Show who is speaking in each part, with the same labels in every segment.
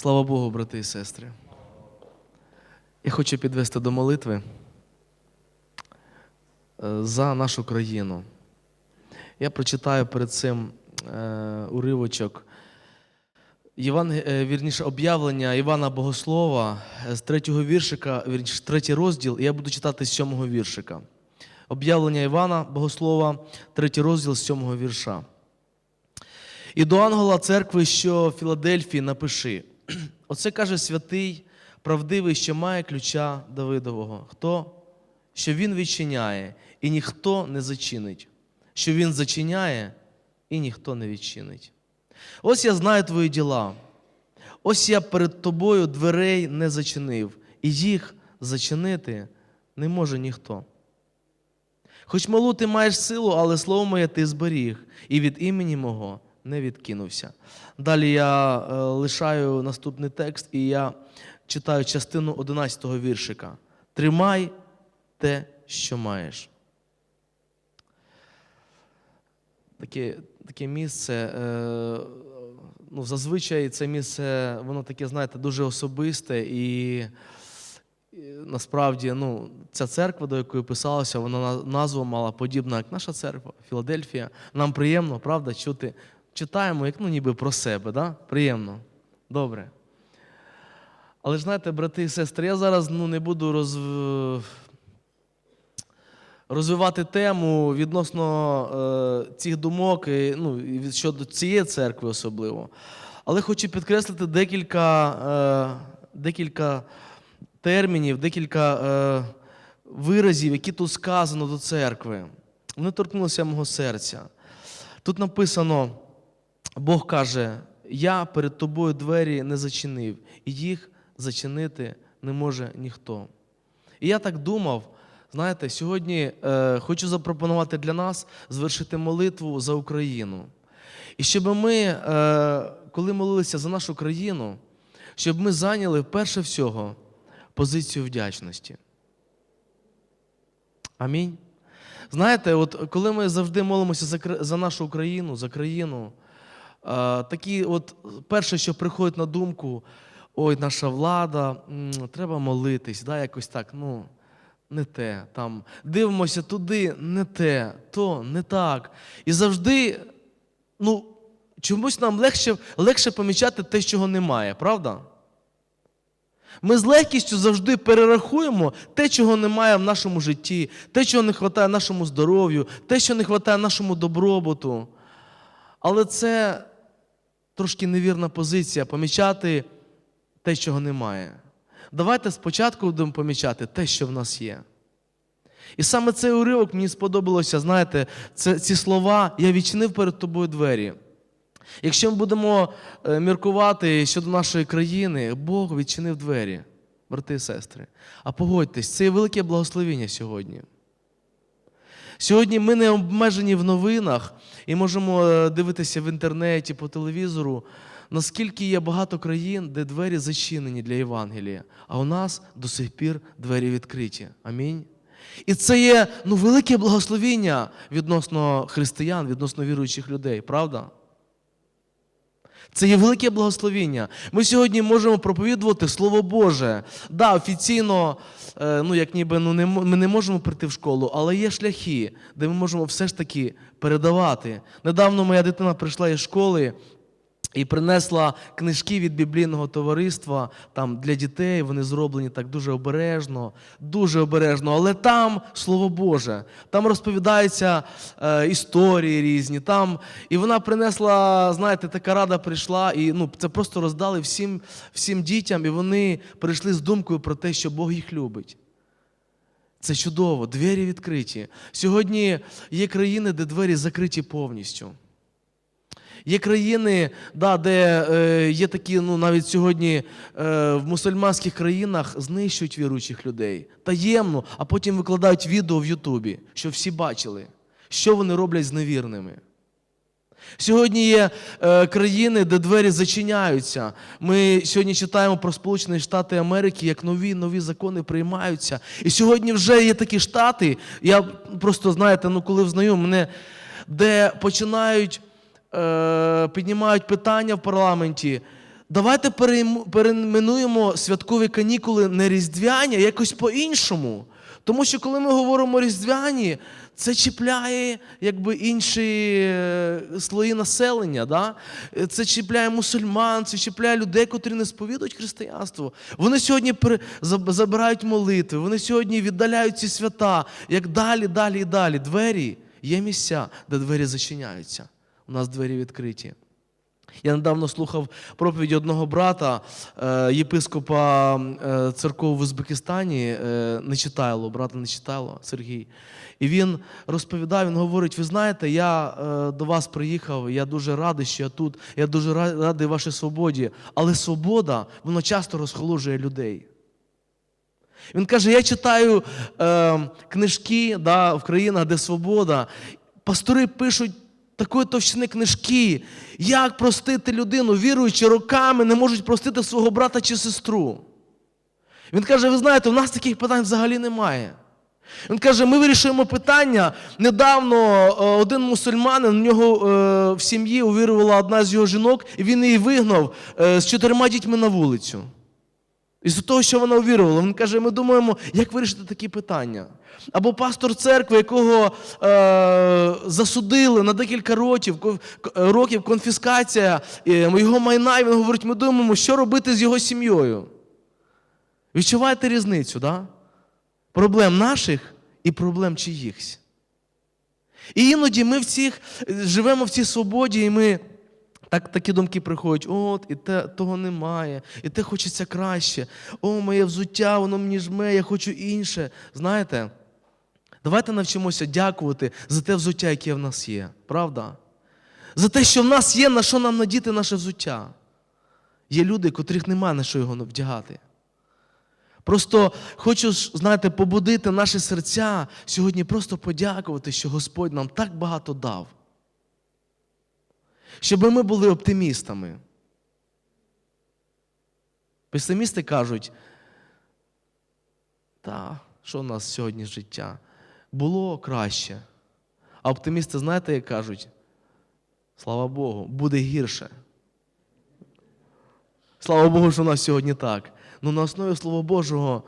Speaker 1: Слава Богу, брати і сестри. Я хочу підвести до молитви е, за нашу країну. Я прочитаю перед цим е, уривочок Єван, е, вірніше, об'явлення Івана Богослова з третього віршика, вірніше, третій розділ, і я буду читати з сьомого віршика. Об'явлення Івана Богослова, третій розділ з сьомого вірша. І до ангела церкви, що в Філадельфії, напиши. Оце каже святий, правдивий, що має ключа Давидового. Хто? Що він відчиняє, і ніхто не зачинить. Що він зачиняє, і ніхто не відчинить. Ось я знаю твої діла. Ось я перед тобою дверей не зачинив, і їх зачинити не може ніхто. Хоч малу ти маєш силу, але слово моє ти зберіг, і від імені мого не відкинувся. Далі я е, лишаю наступний текст, і я читаю частину 11 віршика. Тримай те, що маєш. Таке, таке місце. Е, ну, зазвичай це місце, воно таке, знаєте, дуже особисте і. Насправді, ну, ця церква, до якої писалося, вона на- назву мала подібна, як наша церква, Філадельфія. Нам приємно, правда, чути. Читаємо, як ну, ніби про себе, да? приємно. Добре. Але ж знаєте, брати і сестри, я зараз ну, не буду роз... розвивати тему відносно е, цих думок, і, ну, щодо цієї церкви особливо. Але хочу підкреслити декілька, е, декілька термінів, декілька е, виразів, які тут сказано до церкви. Вони торкнулися мого серця. Тут написано, Бог каже: Я перед тобою двері не зачинив, і їх зачинити не може ніхто. І я так думав, знаєте, сьогодні е, хочу запропонувати для нас звершити молитву за Україну. І щоб ми, е, коли молилися за нашу країну, щоб ми зайняли перше всього позицію вдячності. Амінь. Знаєте, от коли ми завжди молимося за, за нашу Україну, за країну, такі, от перше, що приходить на думку, ой, наша влада, треба молитись, да, якось так, ну, не те. Там, дивимося туди, не те, то не так. І завжди, ну, чомусь нам легше, легше помічати те, чого немає, правда? Ми з легкістю завжди перерахуємо те, чого немає в нашому житті, те, чого не вистачає нашому здоров'ю, те, що не вистачає нашому добробуту. Але це трошки невірна позиція помічати те, чого немає. Давайте спочатку будемо помічати те, що в нас є. І саме цей уривок мені сподобалося, знаєте, це, ці слова я відчинив перед тобою двері. Якщо ми будемо е, міркувати щодо нашої країни, Бог відчинив двері, брати і сестри. А погодьтесь, це є велике благословення сьогодні. Сьогодні ми не обмежені в новинах і можемо е, дивитися в інтернеті, по телевізору, наскільки є багато країн, де двері зачинені для Євангелія, а у нас до сих пір двері відкриті. Амінь. І це є ну, велике благословіння відносно християн, відносно віруючих людей, правда? Це є велике благословіння. Ми сьогодні можемо проповідувати Слово Боже. Да, офіційно, е, ну як ніби ну, не, ми не можемо прийти в школу, але є шляхи, де ми можемо все ж таки передавати. Недавно моя дитина прийшла із школи і принесла книжки від біблійного товариства там для дітей. Вони зроблені так дуже обережно, дуже обережно. Але там слово Боже, там розповідаються е, історії різні. Там і вона принесла, знаєте, така рада прийшла, і ну це просто роздали всім, всім дітям, і вони прийшли з думкою про те, що Бог їх любить. Це чудово, двері відкриті. Сьогодні є країни, де двері закриті повністю. Є країни, да, де е, є такі, ну навіть сьогодні е, в мусульманських країнах знищують віруючих людей таємно, а потім викладають відео в Ютубі, щоб всі бачили, що вони роблять з невірними. Сьогодні є е, країни, де двері зачиняються. Ми сьогодні читаємо про Сполучені Штати Америки, як нові нові закони приймаються. І сьогодні вже є такі штати. Я просто знаєте, ну коли взнаю мене, де починають е, піднімають питання в парламенті. Давайте перейм- перейменуємо святкові канікули не різдвяні, а якось по-іншому. Тому що коли ми говоримо різдвяні, це чіпляє якби інші е, слої населення. Да? Е, Це чіпляє мусульман, це чіпляє людей, котрі не сповідують християнство. Вони сьогодні забирають молитви, вони сьогодні віддаляють ці свята, як далі, далі і далі. Двері є місця, де двері зачиняються. У нас двері відкриті. Я недавно слухав проповіді одного брата, е, єпископа е, церков в Узбекистані, е, Нечитайло, брата Нечитайло, Сергій. І він розповідав, він говорить: ви знаєте, я до вас приїхав, я дуже радий, що я тут, я дуже радий вашій свободі, але свобода, вона часто розхолоджує людей. Він каже: я читаю книжки да, в країнах, де свобода. Пастори пишуть такої товщини книжки, як простити людину, віруючи роками, не можуть простити свого брата чи сестру. Він каже: ви знаєте, у нас таких питань взагалі немає. Він каже, ми вирішуємо питання. Недавно е, один мусульманин, в нього е, в сім'ї увірувала одна з його жінок, і він її вигнав е, з чотирма дітьми на вулицю. Із того, що вона увірувала, він каже: ми думаємо, як вирішити такі питання. Або пастор церкви, якого е, засудили на декілька років, років конфіскація е, його майна, і він говорить, ми думаємо, що робити з його сім'єю. Відчуваєте різницю, да? Проблем наших і проблем чиїхсь. І іноді ми в цих, живемо в цій свободі, і ми так, такі думки приходять: от, і те, того немає, і те хочеться краще. О, моє взуття, воно мені жме, я хочу інше. Знаєте, давайте навчимося дякувати за те взуття, яке в нас є. Правда? За те, що в нас є, на що нам надіти наше взуття. Є люди, котрих немає на що його вдягати. Просто хочу, знаєте, побудити наші серця сьогодні, просто подякувати, що Господь нам так багато дав. Щоб ми були оптимістами. Песимісти кажуть, та, що у нас сьогодні життя? Було краще. А оптимісти, знаєте, як кажуть? Слава Богу, буде гірше. Слава Богу, що у нас сьогодні так. Ну на основі Слова Божого,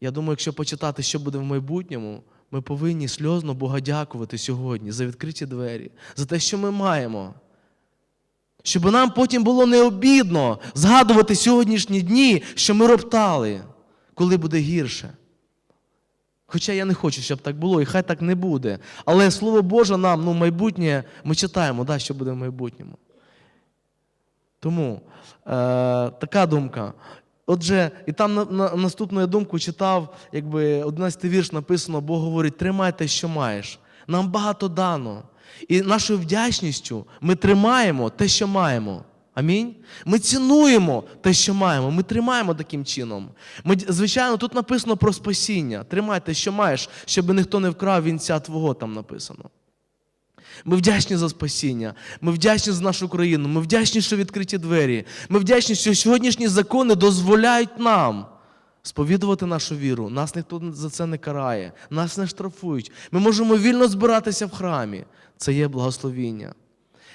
Speaker 1: я думаю, якщо почитати, що буде в майбутньому, ми повинні сльозно Бога дякувати сьогодні за відкриті двері, за те, що ми маємо. Щоб нам потім було необідно згадувати сьогоднішні дні, що ми роптали, коли буде гірше. Хоча я не хочу, щоб так було, і хай так не буде. Але Слово Боже нам, ну, майбутнє, ми читаємо, да, що буде в майбутньому. Тому е, така думка. Отже, і там на, на, наступну я думку читав, якби 11 вірш написано, Бог говорить, тримай те, що маєш. Нам багато дано. І нашою вдячністю ми тримаємо те, що маємо. Амінь. Ми цінуємо те, що маємо. Ми тримаємо таким чином. Ми, звичайно, тут написано про спасіння. Тримай те, що маєш, щоб ніхто не вкрав вінця твого, там написано. Ми вдячні за спасіння. Ми вдячні за нашу країну. Ми вдячні, що відкриті двері. Ми вдячні, що сьогоднішні закони дозволяють нам сповідувати нашу віру. Нас ніхто за це не карає, нас не штрафують. Ми можемо вільно збиратися в храмі. Це є благословіння.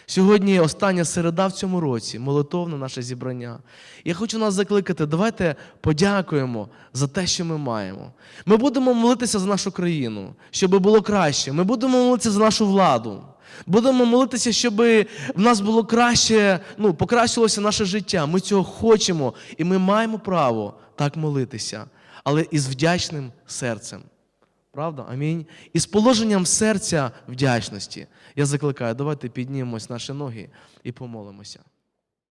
Speaker 1: Сьогодні остання середа в цьому році, молитовне наше зібрання. Я хочу нас закликати, давайте подякуємо за те, що ми маємо. Ми будемо молитися за нашу країну, щоб було краще. Ми будемо молитися за нашу владу. Будемо молитися, щоб в нас було краще, ну, покращилося наше життя. Ми цього хочемо, і ми маємо право так молитися, але із вдячним серцем. Правда? Амінь. І з положенням серця вдячності. Я закликаю, давайте піднімемось наші ноги і помолимося.